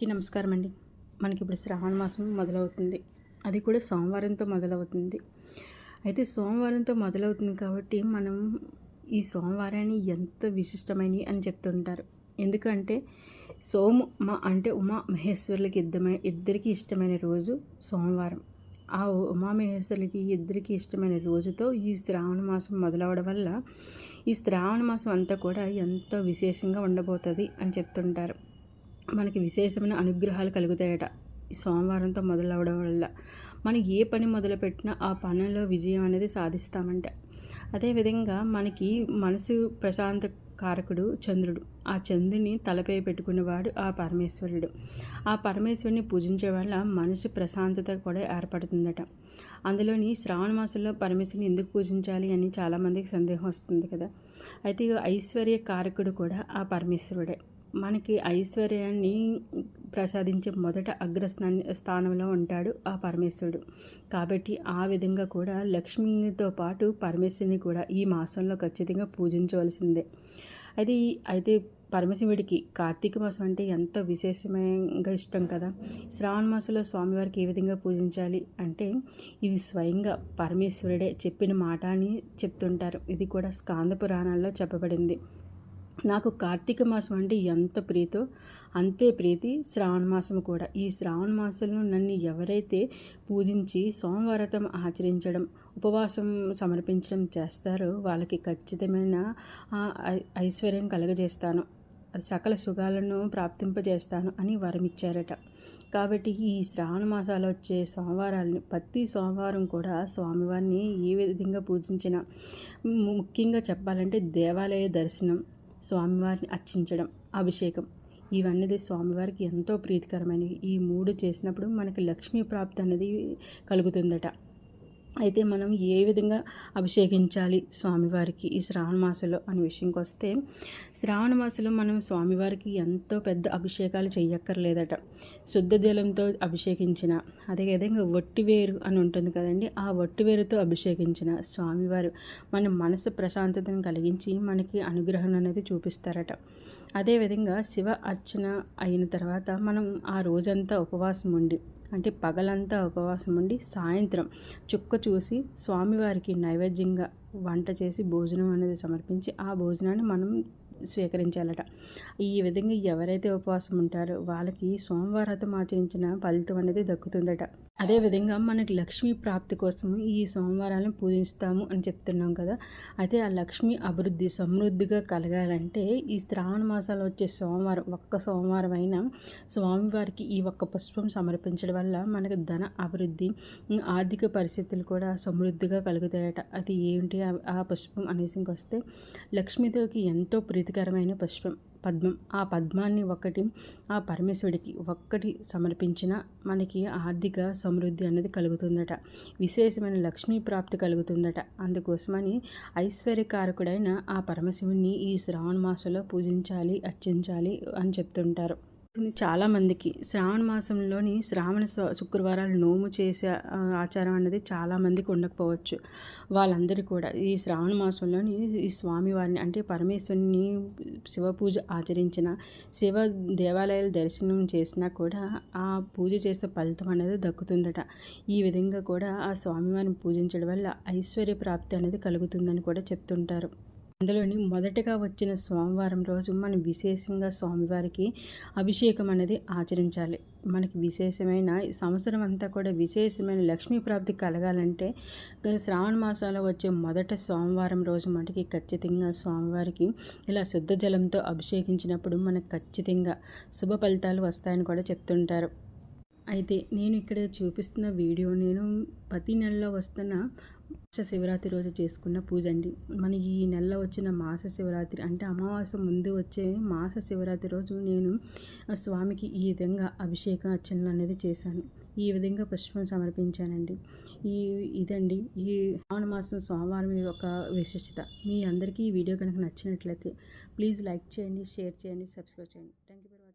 కి నమస్కారం అండి మనకి ఇప్పుడు శ్రావణ మాసం మొదలవుతుంది. అది కూడా సోమవారంతో మొదలవుతుంది. అయితే సోమవారంతో మొదలవుతుంది కాబట్టి మనం ఈ సోమవారాన్ని ఎంత విశిష్టమైనవి అని చెప్తుంటారు. ఎందుకంటే సోము మా అంటే ఉమా మహేశ్వరులకి ఇద్దమై ఇద్దరికి ఇష్టమైన రోజు సోమవారం. ఆ ఉమామహేశ్వరులకి ఇద్దరికి ఇష్టమైన రోజుతో ఈ శ్రావణ మాసం మొదలవడం వల్ల ఈ శ్రావణ మాసం అంతా కూడా ఎంతో విశేషంగా ఉండబోతుంది అని చెప్తుంటారు. మనకి విశేషమైన అనుగ్రహాలు కలుగుతాయట. ఈ సోమవారంతో మొదలవడం వల్ల మనం ఏ పని మొదలుపెట్టినా ఆ పనిలో విజయం అనేది సాధిస్తామంట. అదేవిధంగా మనకి మనసు ప్రశాంత కారకుడు చంద్రుడు. ఆ చంద్రుని తలపై పెట్టుకునేవాడు ఆ పరమేశ్వరుడు. ఆ పరమేశ్వరుని పూజించే వల్ల మనసు ప్రశాంతత కూడా ఏర్పడుతుందట. అందులోని శ్రావణ మాసంలో పరమేశ్వరుని ఎందుకు పూజించాలి అని చాలామందికి సందేహం వస్తుంది కదా. అయితే ఐశ్వర్య కారకుడు కూడా ఆ పరమేశ్వరుడే. మనకి ఐశ్వర్యాన్ని ప్రసాదించే మొదట అగ్రస్థాన స్థానంలో ఉంటాడు ఆ పరమేశ్వరుడు. కాబట్టి ఆ విధంగా కూడా లక్ష్మితో పాటు పరమేశ్వరుని కూడా ఈ మాసంలో ఖచ్చితంగా పూజించవలసిందే. అది అయితే పరమశివుడికి కార్తీక మాసం అంటే ఎంతో విశేషంగా ఇష్టం కదా? శ్రావణ మాసంలో స్వామివారికి ఏ విధంగా పూజించాలి అంటే ఇది స్వయంగా పరమేశ్వరుడే చెప్పిన మాట అని చెప్తుంటారు. ఇది కూడా స్కాంద పురాణాల్లో చెప్పబడింది. నాకు కార్తీక మాసం అంటే ఎంత ప్రీతో అంతే ప్రీతి శ్రావణ మాసం కూడా. ఈ శ్రావణ మాసంలో నన్ను ఎవరైతే పూజించి సోమవారతం ఆచరించడం ఉపవాసం సమర్పించడం చేస్తారో వాళ్ళకి ఖచ్చితమైన ఐశ్వర్యం కలగజేస్తాను. సకల సుఖాలను ప్రాప్తింపజేస్తాను అని వరమిచ్చారట. కాబట్టి ఈ శ్రావణ మాసాలు వచ్చే సోమవారాలని ప్రతి సోమవారం కూడా స్వామివారిని ఏ విధంగా పూజించిన ముఖ్యంగా చెప్పాలంటే దేవాలయ దర్శనం. స్వామివారిని అర్చించడం అభిషేకం. ఇవన్నీ స్వామివారికి ఎంతో ప్రీతికరమైనవి. ఈ మూడు చేసినప్పుడు మనకి లక్ష్మీ ప్రాప్తి అనేది కలుగుతుందట. అయితే మనం ఏ విధంగా అభిషేకించాలి స్వామివారికి ఈ శ్రావణ మాసంలో అనే విషయంకి వస్తే శ్రావణ మాసంలో మనం స్వామివారికి ఎంతో పెద్ద అభిషేకాలు చెయ్యక్కర్లేదట. శుద్ధ జలంతో అభిషేకించిన అదేవిధంగా వట్టివేరు అని ఉంటుంది కదండి ఆ వట్టివేరుతో అభిషేకించిన స్వామివారు మన మనసు ప్రశాంతతను కలిగించి మనకి అనుగ్రహం అనేది చూపిస్తారట. అదేవిధంగా శివ అర్చన అయిన తర్వాత మనం ఆ రోజంతా ఉపవాసం ఉండి అంటే పగలంతా ఉపవాసం ఉండి సాయంత్రం చుక్క చూసి స్వామివారికి నైవేద్యంగా వంట చేసి భోజనం అనేది సమర్పించి ఆ భోజనాన్ని మనం స్వీకరించాలట. ఈ విధంగా ఎవరైతే ఉపవాసం ఉంటారో వాళ్ళకి సోమవారం ఆచరించిన ఫలితం అనేది దక్కుతుందట. అదేవిధంగా మనకి లక్ష్మీ ప్రాప్తి కోసం ఈ సోమవారాలను పూజిస్తాము అని చెప్తున్నాం కదా. అయితే ఆ లక్ష్మీ అభివృద్ధి సమృద్ధిగా కలగాలంటే ఈ శ్రావణ మాసాలు వచ్చే సోమవారం ఒక్క సోమవారం అయినా స్వామివారికి ఈ ఒక్క పుష్పం సమర్పించడం వల్ల మనకు ధన అభివృద్ధి ఆర్థిక పరిస్థితులు కూడా సమృద్ధిగా కలుగుతాయట. అది ఏంటి? ఆ పుష్పం అనేసి వస్తే లక్ష్మీదేవికి ఎంతో ప్రీతికరమైన పుష్పం పద్మం. ఆ పద్మాన్ని ఒకటి ఆ పరమేశ్వరుడికి ఒక్కటి సమర్పించిన మనకి ఆర్థిక సమృద్ధి అనేది కలుగుతుందట. విశేషమైన లక్ష్మీ ప్రాప్తి కలుగుతుందట. అందుకోసమని ఐశ్వర్యకారకుడైన ఆ పరమశివుణ్ణి ఈ శ్రావణ మాసంలో పూజించాలి అర్చించాలి అని చెప్తుంటారు. చాలామందికి శ్రావణ మాసంలోని శ్రావణ శుక్రవారాలు నోము చేసే ఆచారం అనేది చాలామందికి ఉండకపోవచ్చు. వాళ్ళందరూ కూడా ఈ శ్రావణ మాసంలోని ఈ స్వామివారిని అంటే పరమేశ్వరుని శివ పూజ ఆచరించిన శివ దేవాలయాల దర్శనం చేసినా కూడా ఆ పూజ చేసే ఫలితం అనేది దక్కుతుందట. ఈ విధంగా కూడా ఆ స్వామివారిని పూజించడం వల్ల ఐశ్వర్య ప్రాప్తి అనేది కలుగుతుందని కూడా చెప్తుంటారు. అందులోని మొదటగా వచ్చిన సోమవారం రోజు మనం విశేషంగా స్వామివారికి అభిషేకం అనేది ఆచరించాలి. మనకి విశేషమైన సంవత్సరం అంతా కూడా విశేషమైన లక్ష్మీ ప్రాప్తి కలగాలంటే శ్రావణ మాసంలో వచ్చే మొదట సోమవారం రోజు మనకి ఖచ్చితంగా స్వామివారికి ఇలా శుద్ధ జలంతో అభిషేకించినప్పుడు మనకు ఖచ్చితంగా శుభ ఫలితాలు వస్తాయని కూడా చెప్తుంటారు. అయితే నేను ఇక్కడ చూపిస్తున్న వీడియో నేను ప్రతి నెలలో వస్తున్న మాస శివరాత్రి రోజు చేసుకున్న పూజ అండి. మన ఈ నెలలో వచ్చిన మాస శివరాత్రి అంటే అమావాస్య ముందు వచ్చే మాస శివరాత్రి రోజు నేను స్వామికి ఈ విధంగా అభిషేక అర్చనలు అనేది చేశాను. ఈ విధంగా పుష్పం సమర్పించానండి. ఈ ఇదండి. ఈ శ్రావణ మాసం సోమవారం యొక్క విశిష్టత. మీ అందరికీ ఈ వీడియో కనుక నచ్చినట్లయితే ప్లీజ్ లైక్ చేయండి షేర్ చేయండి సబ్స్క్రైబ్ చేయండి. Thank you